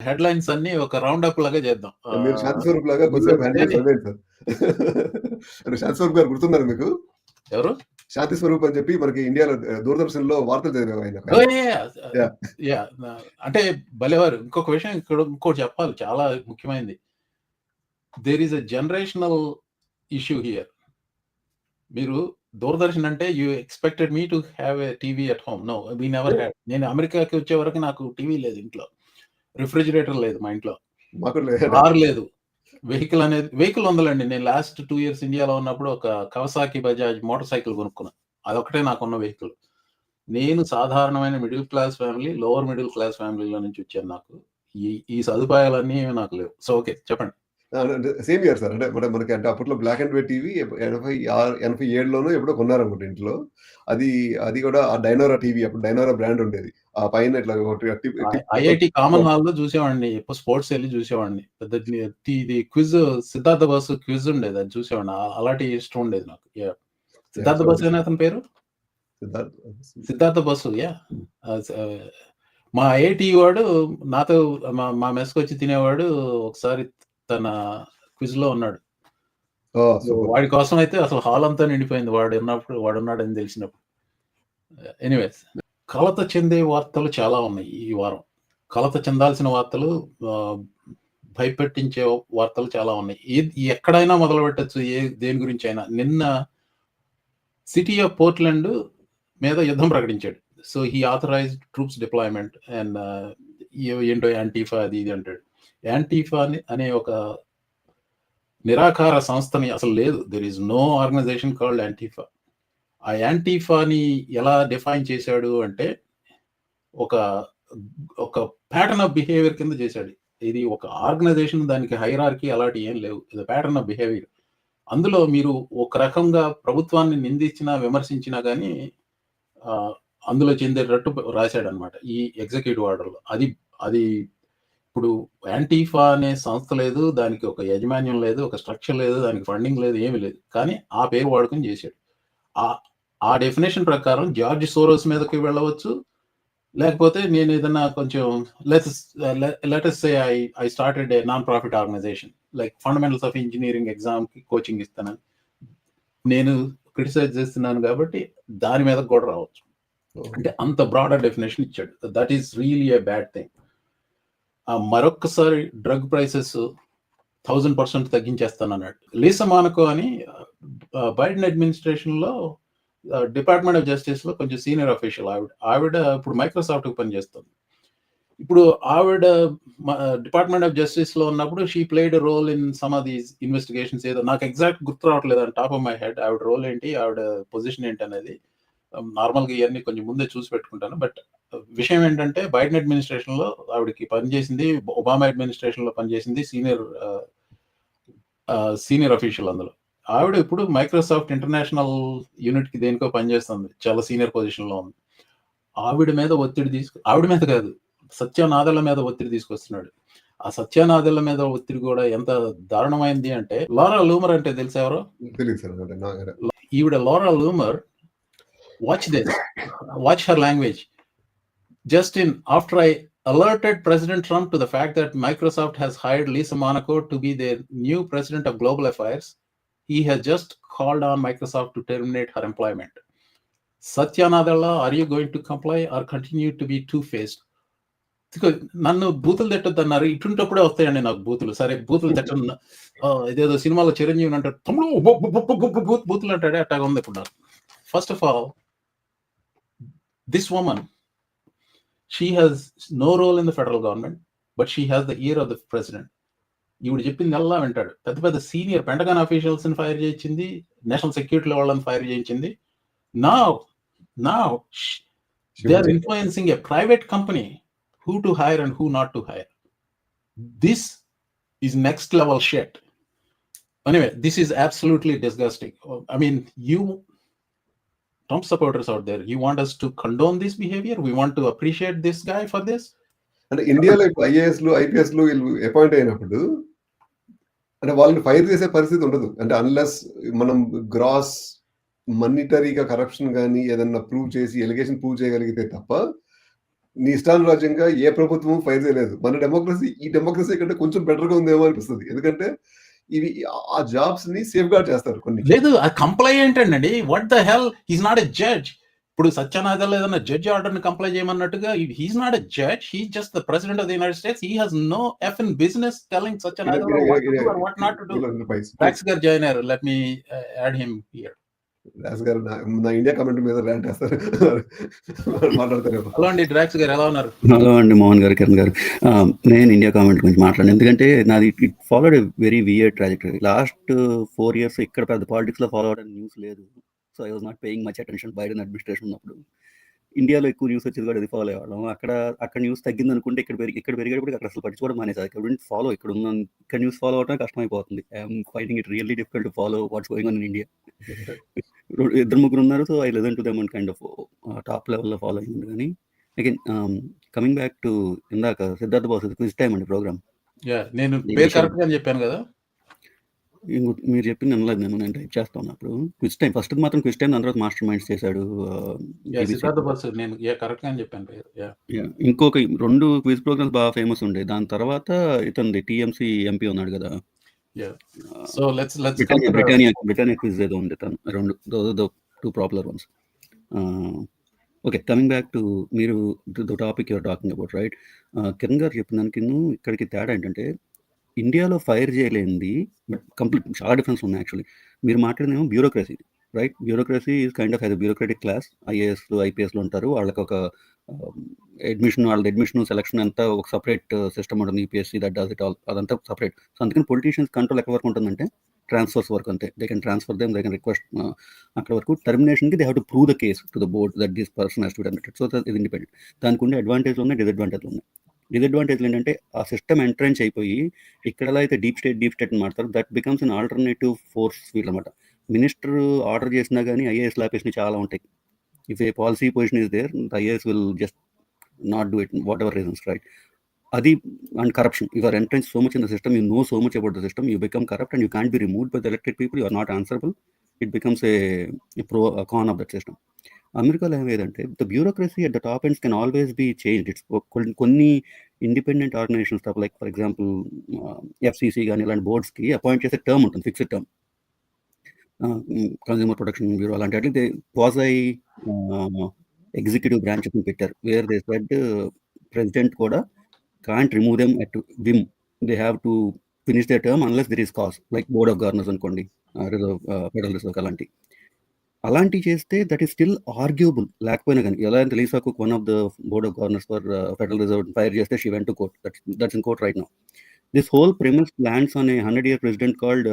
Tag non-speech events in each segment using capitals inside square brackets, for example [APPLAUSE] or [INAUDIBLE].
Headlines అన్నీ ఒక round up లాగా చేద్దాం. మీరు ఆహ్, శాంతి స్వరూప్ లాగా కొద్దిసేపు హెడ్‌లైన్స్ చదివేయండి సార్. అంటే శాంతి స్వరూప్ గారు గుర్తున్నారా మీకు? ఎవరు? శాంతి స్వరూప్ అని చెప్పి మనకి ఇండియాలో ఆహ్, దూరదర్శన్‌లో వార్తలు ఆయన. న అంటే భలేవారు. ఇంకొక విషయం ఇక్కడ ఇంకోటి చెప్పాలి చాలా ముఖ్యమైనది. There is a generational issue here. మీరు దూరదర్శన్ అంటే you expected me to have a TV at home. No we never had. నేను అమెరికాకి వచ్చే వరకు నాకు టీవీ లేదు ఇంట్లో. రిఫ్రిజిరేటర్ లేదు మా ఇంట్లో. కార్ లేదు. వెహికల్ అనేది వెహికల్ ఉందిలెండి. నేను లాస్ట్ 2 ఇయర్స్ ఇండియాలో ఉన్నప్పుడు ఒక కవసాకి బజాజ్ మోటార్ సైకిల్ కొనుక్కున్నా. అదొక్కటే నాకున్న వెహికల్. నేను సాధారణమైన middle class family, lower middle class ఫ్యామిలీలో నుంచి వచ్చాను నాకు. ఈ ఈ సదుపాయాలన్నీ నాకు లేవు. So okay. చెప్పండి. Same year sir. అంటే మన మనకి అంటే అప్పట్లో బ్లాక్ అండ్ వైట్ టీవీ 86 87లోనో ఎప్పుడో కొన్నారనుకుంట ఇంట్లో. అది అది కూడా ఆ డైనోరా టీవీ అప్పుడు డైనోరా బ్రాండ్ ఉండేది. ఆ పైన ఇట్లా ఐఐటీ కామన్ హాల్‌లో చూసేవాడిని. ఎప్పుడు స్పోర్ట్స్ ఎళ్ళి చూసేవాడిని. పెద్ద ఇది క్విజ్ సిద్ధార్థ బాసు క్విజ్ ఉండేది. అది చూసేవాడిని. అలాంటి ఇష్టం ఉండేది నాకు. సిద్ధార్థ యాహ్! బాసేనా అతని పేరు? సిద్ధార్థ్ సిద్ధార్థ బాసు. స మా ఐఐటీ వాడు నాతో మా మా మెస్‌కొచ్చి తినేవాడు. ఒకసారి తన క్విజ్‌లో ఉన్నాడు. ఓహ్! So super. వాడి కోసం అయితే అసలు హాల్ అంతా నిండిపోయింది. వాడున్నప్పుడు వాడున్నాడని తెలిసినప్పుడు. ఎనీవేస్ కలత చెందే వార్తలు చాలా ఉన్నాయి ఈ వారం. కలత చెందాల్సిన వార్తలు భయపెట్టించే వార్తలు చాలా ఉన్నాయి. ఏది ఎక్కడైనా మొదలుపెట్టొచ్చు. ఏ దేని గురించైనా. నిన్న సిటీ ఆఫ్ పోర్ట్‌లాండ్ మీద యుద్ధం ప్రకటించాడు. So he authorized troops deployment and ఏంటో యాంటిఫా అది ఇది అంటాడు. యాంటీఫాని అనే ఒక నిరాకార సంస్థని అసలు లేదు. There is no organization called Antifa ఆ యాంటీఫాని ఎలా డిఫైన్ చేశాడు అంటే ఒక ఒక ప్యాటర్న్ ఆఫ్ బిహేవియర్ కింద చేశాడు. ఇది ఒక ఆర్గనైజేషన్ దానికి హైరార్కి అలాంటివి ఏం లేవు. ఇది ప్యాటర్న్ ఆఫ్ బిహేవియర్. అందులో మీరు ఒక రకంగా ప్రభుత్వాన్ని నిందించినా, విమర్శించినా కానీ అందులో చెందేటట్టు రాశాడనమాట ఈ ఎగ్జిక్యూటివ్ ఆర్డర్‌లో. అది అది ఇప్పుడు యాంటిఫా అనే సంస్థ లేదు. దానికి ఒక యాజమాన్యం లేదు. ఒక స్ట్రక్చర్ లేదు. దానికి ఫండింగ్ లేదు. ఏమీ లేదు. కానీ ఆ పేరు వాడుకొని చేశాడు. ఆహ్, ఆ డెఫినిషన్ ప్రకారం జార్జ్ సోరోస్ మీదకి వెళ్ళవచ్చు. లేకపోతే నేను ఏదన్నా కొంచెం let's say I I started a non profit organization like fundamentals of engineering ఎగ్జామ్‌కి కోచింగ్ ఇస్తానని. నేను క్రిటిసైజ్ చేస్తున్నాను కాబట్టి దాని మీదకి కూడా రావచ్చు. అంటే అంత బ్రాడర్ డెఫినిషన్ ఇచ్చాడు. That is really a bad thing. మరొక్కసారి డ్రగ్ ప్రైసెస్ 1000% తగ్గించేస్తానన్నాడు. లీసా మానకో అని బైడెన్ అడ్మినిస్ట్రేషన్‌లో డిపార్ట్మెంట్ ఆఫ్ జస్టిస్‌లో కొంచెం సీనియర్ అఫీషియల్ ఆవిడ. ఆవిడ ఇప్పుడు మైక్రోసాఫ్ట్‌కి పనిచేస్తుంది. ఇప్పుడు ఆవిడ డిపార్ట్మెంట్ ఆఫ్ జస్టిస్‌లో ఉన్నప్పుడు she played role in some of these investigations ఏదో నాకు ఎగ్జాక్ట్ గుర్తు రావట్లేదు అని టాప్ ఆఫ్ మై హెడ్. ఆవిడ రోల్ ఏంటి? ఆవిడ పొజిషన్ ఏంటి అనేది నార్మల్‌గా ఇవన్నీ కొంచెం ముందే చూసి పెట్టుకుంటాను. బట్ విషయం ఏంటంటే బైడెన్ అడ్మినిస్ట్రేషన్‌లో ఆవిడకి పనిచేసింది. ఒబామా అడ్మినిస్ట్రేషన్‌లో పనిచేసింది. సీనియర్ సీనియర్ అఫీషియల్ అందులో. ఆవిడ ఇప్పుడు మైక్రోసాఫ్ట్ ఇంటర్నేషనల్ యూనిట్‌కి దేనికో పనిచేస్తుంది. చాలా సీనియర్ పొజిషన్‌లో ఉంది. ఆవిడ మీద ఒత్తిడి తీసుకు ఆవిడ మీద కాదు. సత్య నాదెళ్ళ మీద ఒత్తిడి తీసుకొస్తున్నాడు. ఆ సత్య నాదెళ్ళ మీద ఒత్తిడి కూడా ఎంత దారుణమైంది అంటే లారా లూమర్ అంటే తెలుసా ఎవరో? ఈవిడ Laura Loomer watch this. Watch her language. Justin, after I alerted President Trump to the fact that Microsoft has hired Lisa Monaco to be their new president of global affairs, he has just called on Microsoft to terminate her employment. Satya Nadella, are you going to comply or continue to be two-faced? ఇదిగో నన్ను బూతులు తిట్టొద్దన్నారు. ఇటుంటప్పుడే వస్తాయండి నాకు బూతులు. సరే బూతులు తిట్టను ఆహ్, ఇదేదో సినిమాలో చిరంజీవిని అంటాడు. తమ్ముడు బూ బూ బూ బూ బూ బూ బూతులు అంటాడే అట్టాగా ఉంది ఇప్పుడు నాకు. First of all this woman she has no role in the federal government. But she has the ear of the president. ఈవిడ చెప్పిందల్లా వింటాడు. పెద్ద పెద్ద సీనియర్ పెంటగాన్ ఆఫీషియల్స్‌ని ఫైర్ చేయించింది. నేషనల్ సెక్యూరిటీ వాళ్ళని ఫైర్ చేయించింది. Now now they are influencing a private company who to hire and who not to hire. This is next level shit. Anyway, this is absolutely disgusting. I mean, you Trump supporters out there, you want us to condone this behavior? We want to appreciate this guy for this? అంటే ఇండియాలో ఇప్పుడు ఐఏఎస్‌లు, ఐపీఎస్‌లు వీళ్ళు appoint అయినప్పుడు అంటే వాళ్ళని fire చేసే పరిస్థితి ఉండదు. అంటే అన్‌లెస్ మనం గ్రాస్ మనిటరీగా కరప్షన్ కానీ ఏదన్నా ప్రూవ్ చేసి ఎలిగేషన్ ప్రూవ్ చేయగలిగితే తప్ప నీ ఇష్టానురాజ్యంగా ఏ ప్రభుత్వం ఫైర్ చేయలేదు. మన డెమోక్రసీ ఈ డెమోక్రసీ కంటే కొంచెం బెటర్‌గా ఉందేమో అనిపిస్తుంది ఎందుకంటే ఇవి ఆ జాబ్స్‌ని సేఫ్‌గార్డ్ చేస్తారు కొన్ని. లేదు ఆ కంప్లై ఏంటండి what the hell is not a judge ఇప్పుడు సత్యనాథల్ ఏదైనా జడ్జి ఆర్డర్ని comply చేయమన్నట్టుగా he's not a judge he just the president of the United States he has no effing business telling Satya Nadella what not to do గారు join అయ్యారు let me add him here Raju గారు నా నా India comment మీద rant వేస్తారు మాట్లాడతారేమో. Hello అండి డ్రాక్స్ గారు ఎలా ఉన్నారు? హలో అండి మోహన్ గారు కిరణ్ గారు. నేను ఇండియా కామెంట్ గురించి మాట్లాడాను. ఎందుకంటే నాది it followed a very weird trajectory last four years ఇక్కడ పెద్ద పాలిటిక్స్లో ఫాలో అవడానికి న్యూస్ లేదు. So I was not paying much attention Biden administration ఉన్నప్పుడు. ఇండియాలో ఎక్కువ న్యూస్ వచ్చేది కూడా అది ఫాలో అయ్యేవాళ్ళం. అక్కడ అక్కడ న్యూస్ తగ్గింది అనుకుంటే ఇక్కడ పెరిగి ఇక్కడ పెరిగేటప్పుడు అక్కడ అసలు పట్టించుకోవడం మానేది ఇక్కడ ఫాలో ఇక్కడ ఉన్న ఇక్కడ న్యూస్ ఫాలో అవడం కష్టమైపోతుంది. I'm finding it really difficult to follow what's going on in India ఇద్దరు ముగ్గురు ఉన్నారు so I listen to them and kind of top లెవెల్లో ఫాలో అయింది కానీ అగైన్ కమింగ్ బ్యాక్ టు ఇందాక సిద్ధార్థ బాసు క్విజ్ టైం అండి ప్రోగ్రామ్ నేను పేరు కరెక్ట్ అని చెప్పాను కదా? మీరు చెప్పింది అనలేదు నేను నేను టైప్ చేస్తా ఉన్నప్పుడు క్విజ్ టైం ఫస్ట్ మాత్రం క్విజ్ టైం తర్వాత మాస్టర్ మైండ్స్ చేశాడు Yeah. ఇంకొక రెండు క్విజ్ ప్రోగ్రామ్స్ బాగా ఫేమస్ ఉండే. దాని తర్వాత ఇతనిది టీఎంసీ ఎంపీ ఉన్నాడు కదా. Yeah. Let's let's Britannia Britannia Britannia quiz ఏదో ఉంది తను రెండు the two popular ones okay coming back to మీరు the topic you're talking about right Kiran garu చెప్పిన దానికి ఇక్కడికి తేడా ఏంటంటే ఇండియాలో ఫైర్ చేయలేనిది బట్ కంప్లీట్ చాలా డిఫరెన్స్ ఉన్నాయి యాక్చువల్లీ మీరు మాట్లాడినేమో bureaucracy right bureaucracy is kind of has bureaucratic class ఐఏఎస్లు ఐపీఎస్లు ఉంటారు వాళ్ళకి ఒక అడ్మిషన్ వాళ్ళ అడ్మిషన్ సెలక్షన్ అంతా ఒక సపరేట్ సిస్టమ్ uh, ఉంటుంది UPSC that does it all అదంతా సపరేట్ సో అందుకని పొలిటీషియన్స్ కంట్రోల్ ఎక్కడ వరకు ఉంటుందంటే ట్రాన్స్ఫర్స్ వరకు అంతే. They can transfer them they can request అక్కడ వరకు. టర్మినేషన్కి they have to prove the case to the board that this person has to admitted so ఇది ఇండిపెండెంట్ దానికి ఉండే అడ్వాంటేజ్ ఉన్నాయి డిసడ్వాంటేజ్లు ఉన్నాయి డిసడ్వాంటేజ్లు ఏంటంటే ఆ సిస్టమ్ ఎంట్రెన్స్ అయిపోయి ఇక్కడ అయితే డీప్ స్టేట్ డీప్ స్టేట్ అని మాడతారు that becomes an alternative force feel అనమాట మినిస్టర్ ఆర్డర్ చేసినా కానీ ఐఏఎస్ లాపేసినవి చాలా ఉంటాయి. If a policy position is there IAS will just not do it whatever reasons right అది and corruption you're entrenched so much in the system you know so much about the system you become corrupt and you can be removed by the elected people you are not answerable it becomes a pro con of that system అమెరికాలో ఏమైందంటే the bureaucracy at the top ends can always be change it's కొన్ని independent organizations like for example FCC కానీ ఇలాంటి బోర్డ్స్కి appoint చేసే term ఉంటుంది fixed term consumer protection bureau అలాంటి వాటికి క్వాజై ఎగ్జిక్యూటివ్ బ్రాంచ్ అని పెట్టారు. వేర్ దే సెడ్ ప్రెసిడెంట్ కూడా can't remove them at whim they have to finish the term unless there is cause like board of governors అనుకోండి reserve federal reserve అలాంటి. అలాంటివి చేస్తే that is still ఆర్గ్యూబుల్ లేకపోయినా కానీ ఎలా అంటే లీసాకు one of the board of governors for federal reserve fire చేస్తే she went to court that's that's in court right now this whole premise lands on a hundred year precedent called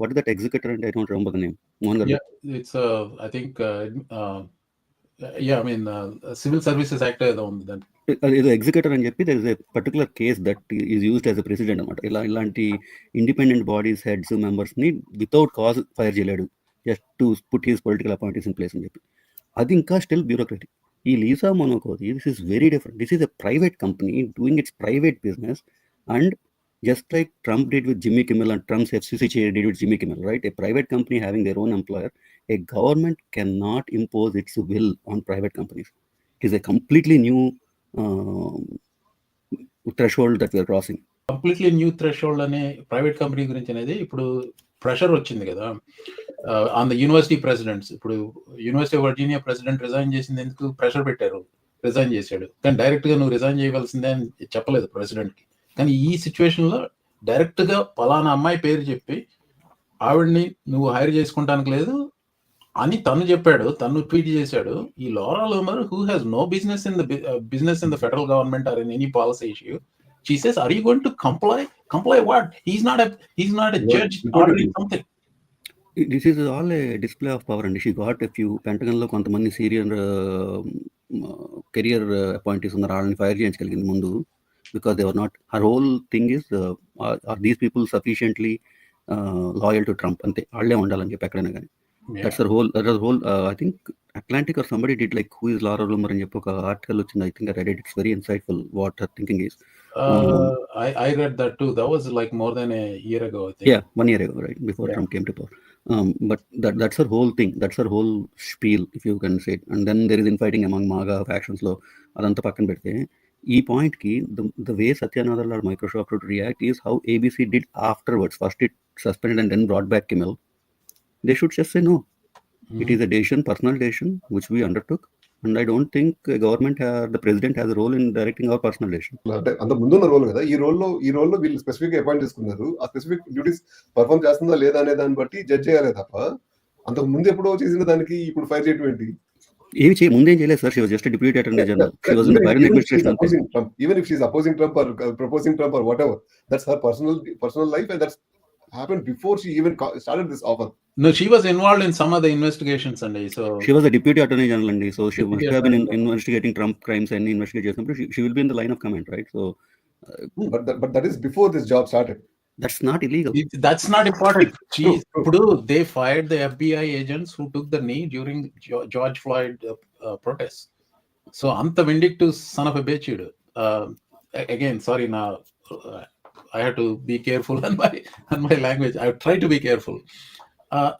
what that executor అంటే I don't remember the name Mohan garu Yeah, it's uh, I think uh, uh, yeah, I mean uh, Civil Services Act ఏదో ఉంది దాని ఏదో executor అని చెప్పి there is a particular case that is used as a precedent అనమాట. ఇలా ఇలాంటి independent bodies heads మెంబర్స్ని వితౌట్ కాజ్ ఫైర్ చేయలేడు. Just to put his political appointees in place అని చెప్పి. అది ఇంకా స్టిల్ బ్యూరోక్రటిక్ ఈ Lisa మోనోకోది this is very different this is a private company doing it's private business and just like Trump did with Jimmy Kimmel and Trump's FCC did with Jimmy Kimmel right a private company having their own employer a government can not impose its will on private companies it is a completely new threshold that we're crossing completely new threshold అనే private company గురించి అనేది ఇప్పుడు pressure వచ్చింది కదా. On the university presidents ఇప్పుడు university of Virginia president resign చేసింది ఎందుకు? Pressure పెట్టారు. రిజైన్ చేశాడు. కానీ డైరెక్ట్గా నువ్వు రిజైన్ చేయవలసిందే అని చెప్పలేదు ప్రెసిడెంట్కి కానీ ఈ సిచ్యువేషన్లో డైరెక్ట్గా పలానా అమ్మాయి పేరు చెప్పి ఆవిడ్ని నువ్వు హైర్ చేసుకుంటానికి లేదు అని తను చెప్పాడు తను ట్వీట్ చేశాడు. ఈ Laura Loomer who has no business in the business in the federal government or in any policy issue she says are you going to comply? Comply what? He's not a he's not a judge ordering something. This is all a display of power అండి she got a few పెంటగన్లో కొంతమంది senior career appointees ఉన్నారు. వాళ్ళని fire చేయించగలిగింది ముందు. Because they are not her whole thing is are these people sufficiently loyal to Trump అంతే వాళ్ళే ఉండాలని చెప్పి ఎక్కడైనా కానీ Yeah. That's whole that whole I think Atlantic or somebody did like who is Laura Loomer అని చెప్పి ఒక article వచ్చింది I think read it's very insightful what her thinking is uh, I, I read that too that was like more than a year ago i think Yeah, one year ago, right before Yeah. Trump came to power. Um, but that that's her whole thing. That's her whole spiel, if you can say it. And then there is infighting among MAGA factions లో అదంతా పక్కన పెడితే ఈ పాయింట్కి the way Satya Nadella or Microsoft would react is how ABC did afterwards first it suspended and then brought back Kimmel they should just say no it is a decision personal decision which we undertook and I don't think government the president has role in directing our personal decision అంటే అంత ముందున్న role కదా. ఈ రోల్లో ఈ రోల్లో వీళ్ళు specific appoint చేసుకున్నారు. ఆ స్పెసిఫిక్ డ్యూటీస్ పర్ఫామ్ చేస్తుందా లేదా అనే దాన్ని బట్టి జడ్జ్ చేయాలి తప్ప అంతకు ముందు ఎప్పుడో చేసిన దానికి ఇప్పుడు ఫైర్ చేయడం ఏంటి? ఏమి చేయ ముందేం చేయలేదు sir she was just deputy attorney general she was in Biden administration opposing Trump, even if she's opposing Trump or uh, proposing Trump or whatever, that's her personal personal life, and that's happened before she even started this offer. No, she was involved in some of the investigations, and so She was a deputy attorney general, and so she must have been in, investigating Trump crimes and investigation. She, she will be in the line of command, right? So But that, but that is before this job started. That's not illegal. That's not important. [LAUGHS] Jeez, they fired the FBI agents who took the knee during George Floyd uh, uh, protests. So I'm the vindictive son of a bitch. You do. Uh, again, sorry, now uh, I have to be careful [LAUGHS] on my on my language. I try to be careful. Uh,